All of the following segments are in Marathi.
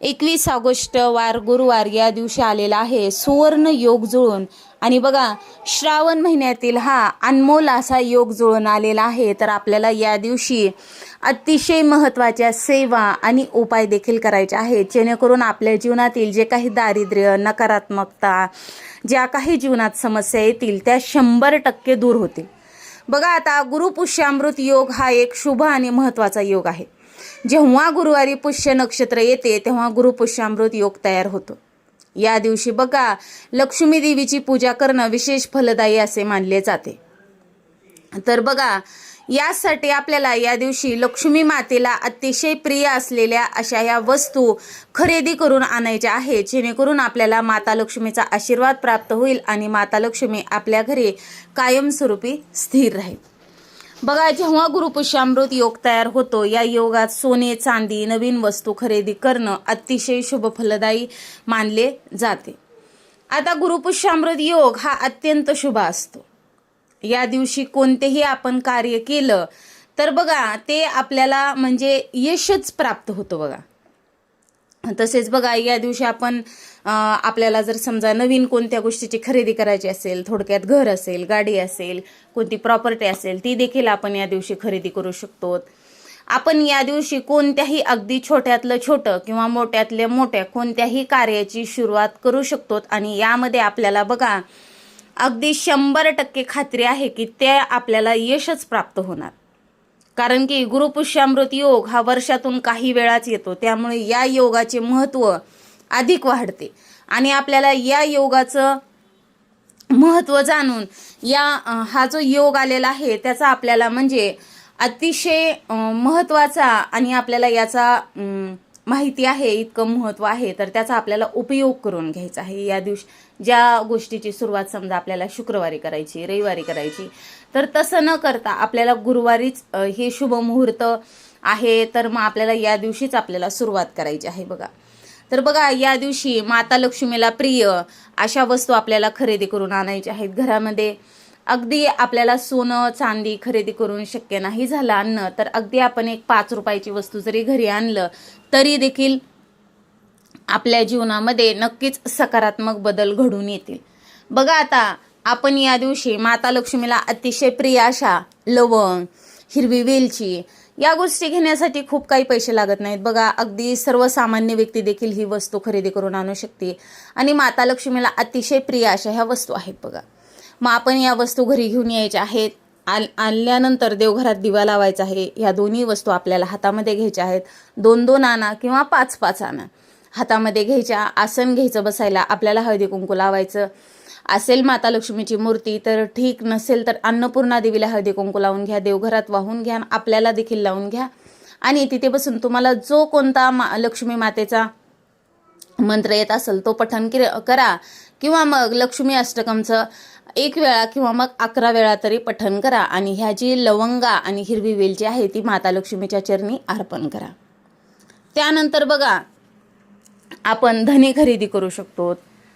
एकवीस ऑगस्ट वार गुरुवार या दिवशी आलेला आहे. सुवर्ण योग जुळून. आणि बघा श्रावण महिन्यातील हा अनमोल असा योग जुळून आलेला आहे. तर आपल्याला या दिवशी अतिशय महत्त्वाच्या सेवा आणि उपाय देखील करायचे आहेत. जेणेकरून आपल्या जीवनातील जे काही दारिद्र्य नकारात्मकता ज्या काही जीवनात समस्या येतील त्या शंभर टक्के दूर होतील. बघा आता गुरुपुष्यामृत योग हा एक शुभ आणि महत्त्वाचा योग आहे. जेव्हा गुरुवारी पुष्य नक्षत्र येते तेव्हा गुरुपुष्यामृत योग तयार होतो. या दिवशी बघा लक्ष्मी देवीची पूजा करणं विशेष फलदायी असे मानले जाते. तर बघा यासाठी आपल्याला या दिवशी लक्ष्मी मातेला अतिशय प्रिय असलेल्या अशा या वस्तू खरेदी करून आणायच्या आहेत जेणेकरून आपल्याला माता लक्ष्मीचा आशीर्वाद प्राप्त होईल आणि माता लक्ष्मी आपल्या घरी कायमस्वरूपी स्थिर राहील. बघा जेव्हा गुरुपुष्यामृत योग तयार होतो. या योगात सोने चांदी नवीन वस्तू खरेदी करणं अतिशय शुभ फलदायी मानले जाते. आता गुरुपुष्यामृत योग हा अत्यंत शुभ असतो. या दिवशी कोणतेही आपण कार्य केलं तर बघा ते आपल्याला म्हणजे यशच प्राप्त होतं बघा. तसेच बघा या दिवशी आपण आपल्याला जर समजा नवीन कोणत्या गोष्टीची खरेदी करायची असेल थोडक्यात घर असेल गाडी असेल कोणती प्रॉपर्टी असेल ती देखील आपण या दिवशी खरेदी करू शकतो. आपण या दिवशी कोणत्याही अगदी छोट्यातलं छोटं किंवा मोठ्यातल्या मोठ्या कोणत्याही कार्याची सुरुवात करू शकतो आणि यामध्ये आपल्याला बघा अगदी शंभर टक्के खात्री आहे की ते आपल्याला यशच प्राप्त होणार. कारण की गुरुपुष्यामृत योग हा वर्षातून काही वेळाच येतो. त्यामुळे या योगाचे महत्त्व अधिक वाढते. आणि आपल्याला या योगाचं महत्त्व जाणून या हा जो योग आलेला आहे त्याचा आपल्याला म्हणजे अतिशय महत्त्वाचा आणि आपल्याला याचा माहिती आहे इतकं महत्त्व आहे तर त्याचा आपल्याला उपयोग करून घ्यायचा आहे. या दिवशी ज्या गोष्टीची सुरुवात समजा आपल्याला शुक्रवारी करायची रविवारी करायची तर तसं न करता आपल्याला गुरुवारीच हे शुभ मुहूर्त आहे तर मग आपल्याला या दिवशीच आपल्याला सुरुवात करायची आहे बघा. तर बघा या दिवशी माता लक्ष्मीला प्रिय अशा वस्तू आपल्याला खरेदी करून आणायच्या आहेत. घरामध्ये अगदी आपल्याला सोनं चांदी खरेदी करून शक्य नाही झालं आणणं तर अगदी आपण एक पाच रुपयाची वस्तू जरी घरी आणलं तरी देखील आपल्या जीवनामध्ये नक्कीच सकारात्मक बदल घडून येतील. बघा आता आपण या दिवशी माता लक्ष्मीला अतिशय प्रिय अशा लवंग हिरवी वेलची या गोष्टी घेण्यासाठी खूप काही पैसे लागत नाहीत. बघा अगदी सर्वसामान्य व्यक्ती देखील ही वस्तू खरेदी करून आणू शकते. आणि माता लक्ष्मीला अतिशय प्रिय अशा ह्या वस्तू आहेत बघा. मग आपण या वस्तू घरी घेऊन यायच्या आहेत. आल आणल्यानंतर देवघरात दिवा लावायचा आहे. ह्या दोन्ही वस्तू आपल्याला हातामध्ये घ्यायच्या आहेत. दोन दोन आणा किंवा पाच पाच आणा. हातामध्ये घ्यायच्या आसन घ्यायचं बसायला आपल्याला हळदी कुंकू लावायचं. असेल माता लक्ष्मीची मूर्ती तर ठीक नसेल तर अन्नपूर्णा देवीला हळदी कुंकू लावून घ्या. देवघरात वाहून घ्या आपल्याला देखील लावून घ्या. आणि तिथे बसून तुम्हाला जो कोणता मा लक्ष्मी मातेचा मंत्र येत असेल तो पठण किर- करा. किंवा मग लक्ष्मी अष्टकमचं एक वेळा किंवा मग अकरा वेळा तरी पठण करा आणि ह्या जी लवंगा आणि हिरवी वेल जी आहे ती माता लक्ष्मीच्या चरणी अर्पण करा. त्यानंतर बघा आपण धने खरेदी करू शकतो.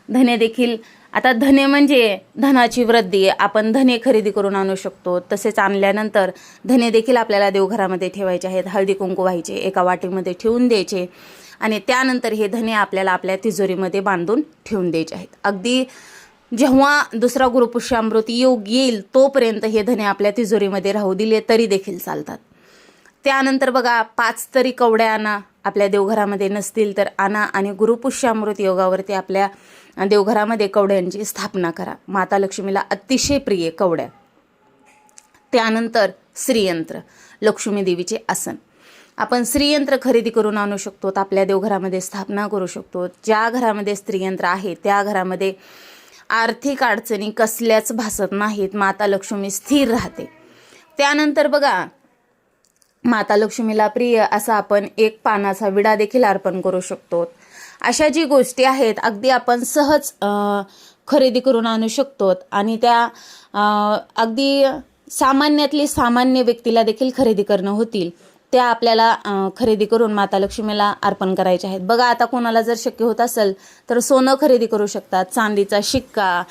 धने देखील आता धने म्हणजे धनाची वृद्धी आपण धने खरेदी करून आणू शकतो. तसेच आणल्यानंतर धने देखील आपल्याला देवघरामध्ये ठेवायचे आहेत. हळदी कुंकू व्हायचे एका वाटीमध्ये ठेवून द्यायचे आणि त्यानंतर हे धने आपल्याला आपल्या तिजोरीमध्ये बांधून ठेवून द्यायचे आहेत. अगदी जेव्हा दुसरा गुरुपुष्यामृत योग येईल तोपर्यंत हे धने आपल्या तिजोरीमध्ये राहू दिले तरी देखील चालतात. त्यानंतर बघा पाच तरी कवड्या आणा आपल्या देवघरामध्ये नसतील तर आणा आणि गुरुपुष्यामृत योगावरती आपल्या देवघरामध्ये कवड्यांची स्थापना करा. माता लक्ष्मीला अतिशय प्रिय कवड्या. त्यानंतर श्रीयंत्र लक्ष्मी देवीचे आसन. आपण श्रीयंत्र खरेदी करून आणू शकतो आपल्या देवघरामध्ये स्थापना करू शकतो. ज्या घरामध्ये स्त्रीयंत्र आहे त्या घरामध्ये आर्थिक अडचणी कसल्याच भासत नाहीत. माता लक्ष्मी स्थिर राहते. त्यानंतर बघा माता लक्ष्मीला प्रिय असा आपण एक पानाचा विडा देखील अर्पण करू शकतो. अशा जी गोष्टी आहेत अगदी आपण सहज खरेदी करून आणू शकतो. आणि त्या अगदी सामान्यातली सामान्य व्यक्तीला देखील खरेदी करणं होतील. त्या आपल्याला खरेदी करून माता लक्ष्मीला अर्पण करायच्या आहेत. बघा आता कोणाला जर शक्य होत असेल तर सोनं खरेदी करू शकतात. चांदीचा शिक्का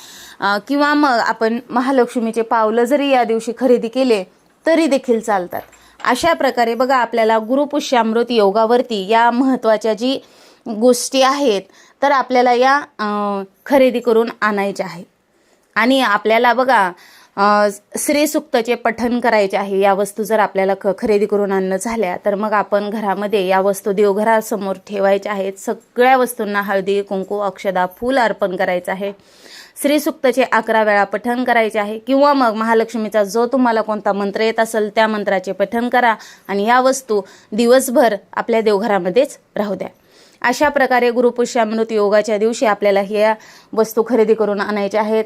किंवा मग आपण महालक्ष्मीचे पावलं जरी या दिवशी खरेदी केले तरी देखील चालतात. अशा प्रकारे बघा आपल्याला गुरुपुष्यामृत योगावरती या महत्त्वाच्या जी गोष्टी आहेत तर आपल्याला या खरेदी करून आणायच्या आहेत. आणि आपल्याला बघा श्रीसुक्तचे पठन करायचे आहे या वस्तू जर आपल्याला ख खरेदी करून आणणं झाल्या तर मग आपण घरामध्ये या वस्तू देवघरासमोर ठेवायच्या आहेत. सगळ्या वस्तूंना हळदी कुंकू अक्षदा फूल अर्पण करायचं आहे. श्रीसुक्तचे अकरा वेळा पठन करायचे आहे. किंवा मग महालक्ष्मीचा जो तुम्हाला कोणता मंत्र येत असेल त्या मंत्राचे पठन करा आणि या वस्तू दिवसभर आपल्या देवघरामध्येच राहू द्या. अशा प्रकारे गुरुपुष्यामृत योगाच्या दिवशी आपल्याला ह्या वस्तू खरेदी करून आणायच्या आहेत.